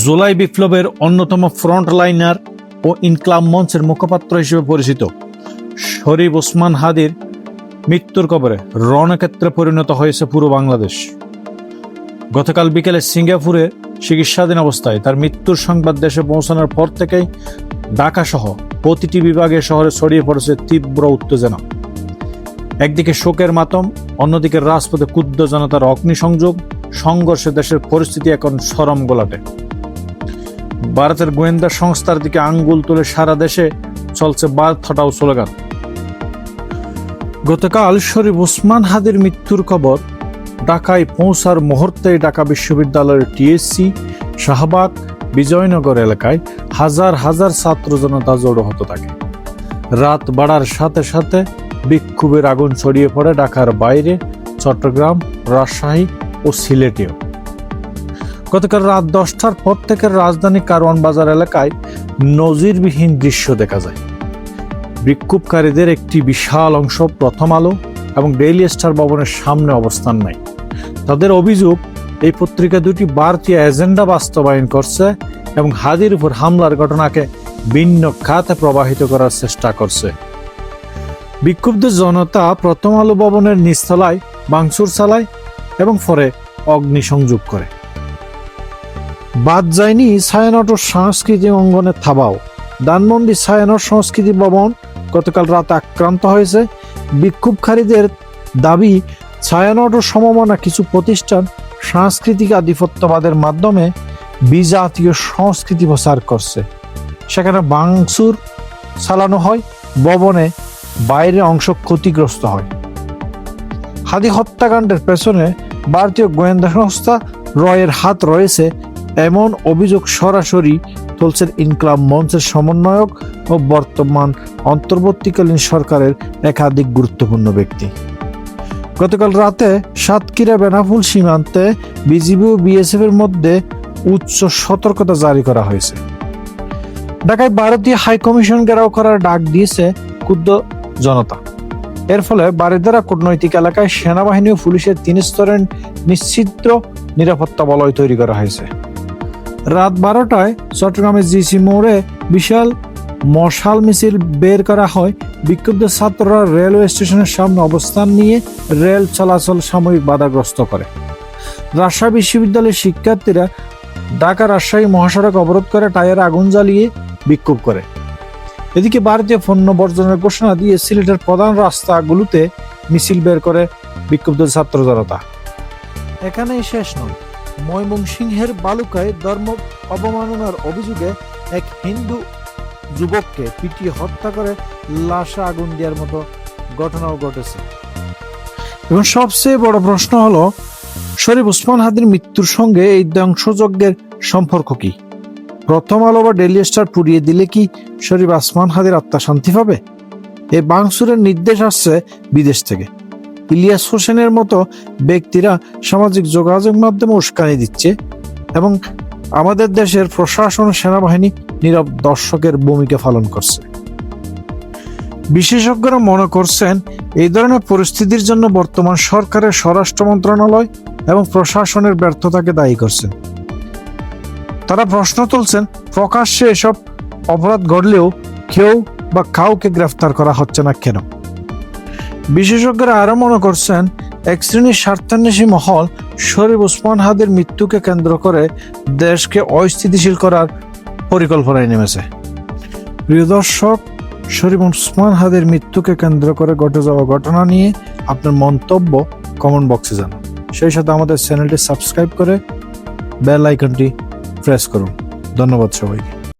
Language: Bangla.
জুলাই বিপ্লবের অন্যতম ফ্রন্ট লাইনার ও ইনকলাম মঞ্চের মুখপাত্র হিসেবে পরিচিত শরীফ ওসমান হাদির মৃত্যুর কবরে রণক্ষেত্রে পরিণত হয়েছে পুরো বাংলাদেশ। গতকাল বিকেলে সিঙ্গাপুরে চিকিৎসাধীন অবস্থায় তার মৃত্যুর সংবাদ দেশে পৌঁছানোর পর থেকেই ঢাকা সহ প্রতিটি বিভাগে শহরে ছড়িয়ে পড়েছে তীব্র উত্তেজনা। একদিকে শোকের মাতম, অন্যদিকে রাজপথে ক্ষুদ্র জনতার অগ্নিসংযোগ, সংঘর্ষে দেশের পরিস্থিতি এখন সরম গোলাটে। ভারতের গোয়েন্দা সংস্থার দিকে আঙ্গুল তুলে সারা দেশে চলছে বাদ ফাটাও স্লোগান। গতকাল শরীফ ওসমান হাদির মৃত্যুর খবর। ঢাকায় পৌঁছার মুহূর্তে ঢাকা বিশ্ববিদ্যালয়ের টিএসসি শাহবাগ বিজয়নগর এলাকায় হাজার হাজার ছাত্র জনতা জড়ো হতে থাকে। রাত বাড়ার সাথে সাথে বিক্ষোভের আগুন ছড়িয়ে পড়ে ঢাকার বাইরে চট্টগ্রাম, রাজশাহী ও সিলেটেও। গতকাল রাত দশটার পর থেকে রাজধানী কারওয়ান বাজার এলাকায় নজিরবিহীন দৃশ্য দেখা যায়। বিক্ষোভকারীদের একটি বিশাল অংশ প্রথম আলো এবং ডেইলি স্টার ভবনের সামনে অবস্থান নেয়। তাদের অভিযোগ, এই পত্রিকা দুটি ভারতীয় এজেন্ডা বাস্তবায়ন করছে এবং হাদির উপর হামলার ঘটনাকে ভিন্ন খাতে প্রবাহিত করার চেষ্টা করছে। বিক্ষুব্ধ জনতা প্রথম আলো ভবনের নিচতলায় বাংসুর চালায় এবং পরে অগ্নিসংযোগ করে। বাদ যায়নি ছায়ানট সাংস্কৃতিক অঙ্গনের থাবাও। ধানমন্ডি ছায়ানট সংস্কৃতি ভবন গতকাল রাত আক্রান্ত হয়েছে। বিক্ষোভকারীদের দাবি ছায়ানট সমমনা কিছু প্রতিষ্ঠান সাংস্কৃতিক আধিপত্যবাদের মাধ্যমে বিজাতীয় সংস্কৃতি প্রচার করছে। সেখানে বাংসুর চালানো হয়, ভবনে বাইরের অংশ ক্ষতিগ্রস্ত হয়। হাদি হত্যাকাণ্ডের পেছনে ভারতীয় গোয়েন্দা সংস্থা রয়ের হাত রয়েছে এমন অভিযোগ সরাসরি তুলছেন ইনকলাব মঞ্চের সমন্বয়ক ও বর্তমান অন্তর্বর্তীকালীন সরকারের একাধিক গুরুত্বপূর্ণ ব্যক্তি। গতকাল রাতে সাতক্ষীরা বেনাফুল সীমান্তে বিজিবি ও বিএসএফ এর মধ্যে উচ্চ সতর্কতা জারি করা হয়েছে। ঢাকায় ভারতীয় হাই কমিশন ঘেরাও করার ডাক দিয়েছে ক্ষুদ্র জনতা। এর ফলে বারিদারা কূটনৈতিক এলাকায় সেনাবাহিনী ও পুলিশের তিন স্তরের নিশ্চিদ্র নিরাপত্তা বলয় তৈরি করা হয়েছে। রাত বারোটায় চট্টগ্রামের জিসি মোড়ে বিশাল মশাল মিছিল বের করা হয়। বিক্ষুব্ধ ছাত্ররা রেলওয়ে স্টেশনের সামনে অবস্থান নিয়ে রেল চলাচল সাময়িক বাধাগ্রস্ত করে। রাজশাহী বিশ্ববিদ্যালয়ের শিক্ষার্থীরা ঢাকা রাজশাহী মহাসড়ক অবরোধ করে টায়ারে আগুন জ্বালিয়ে বিক্ষোভ করে। এদিকে ভারতীয় পণ্য বর্জনের ঘোষণা দিয়ে সিলেটের প্রধান রাস্তাগুলোতে মিছিল বের করে বিক্ষুব্ধ ছাত্র জনতা। এখানেই শেষ নয়। ময়মনসিংহের বালুকায় ধর্ম অবমাননার অভিযোগে এক হিন্দু যুবককে পিটিয়ে হত্যা করে লাশে আগুন দেওয়ার মতো ঘটনাও ঘটেছে। এবং সবচেয়ে বড় প্রশ্ন হলো, শরীফ উসমান হাদির মৃত্যুর সঙ্গে এই ধ্বংসযজ্ঞের সম্পর্ক কি? প্রথম আলো বা ডেলি স্টার পুড়িয়ে দিলে কি শরীফ আসমান হাদির আত্মা শান্তি পাবে? এই বাংসুরের নির্দেশ আসছে বিদেশ থেকে। ইলিয়াস হোসেনের মতো ব্যক্তিরা সামাজিক যোগাযোগ মাধ্যমে উস্কানি দিচ্ছে এবং আমাদের দেশের প্রশাসন সেনাবাহিনী নীরব দর্শকের ভূমিকা পালন করছে। বিশেষজ্ঞরা মনে করছেন, এই ধরনের পরিস্থিতির জন্য বর্তমান সরকারের স্বরাষ্ট্র মন্ত্রণালয় এবং প্রশাসনের ব্যর্থতাকে দায়ী করছেন তারা প্রশ্ন তুলছেন, প্রকাশ্যে এসব অপরাধ ঘটলেও কেউ বা কাউকে গ্রেফতার করা হচ্ছে না কেন? বিশেষজ্ঞরা আরও মনে করছেন, এক শ্রেণির স্বার্থান্বেষী মহল শরীফ ওসমান হাদের মৃত্যুকে কেন্দ্র করে দেশকে অস্থিতিশীল করার পরিকল্পনায় নেমেছে। প্রিয় দর্শক, শরীফ ওসমান হাদের মৃত্যুকে কেন্দ্র করে ঘটে যাওয়া ঘটনা নিয়ে আপনার মন্তব্য কমেন্ট বক্সে জানান। সেই সাথে আমাদের চ্যানেলটি সাবস্ক্রাইব করে বেল আইকনটি প্রেস করুন। ধন্যবাদ সবাইকে।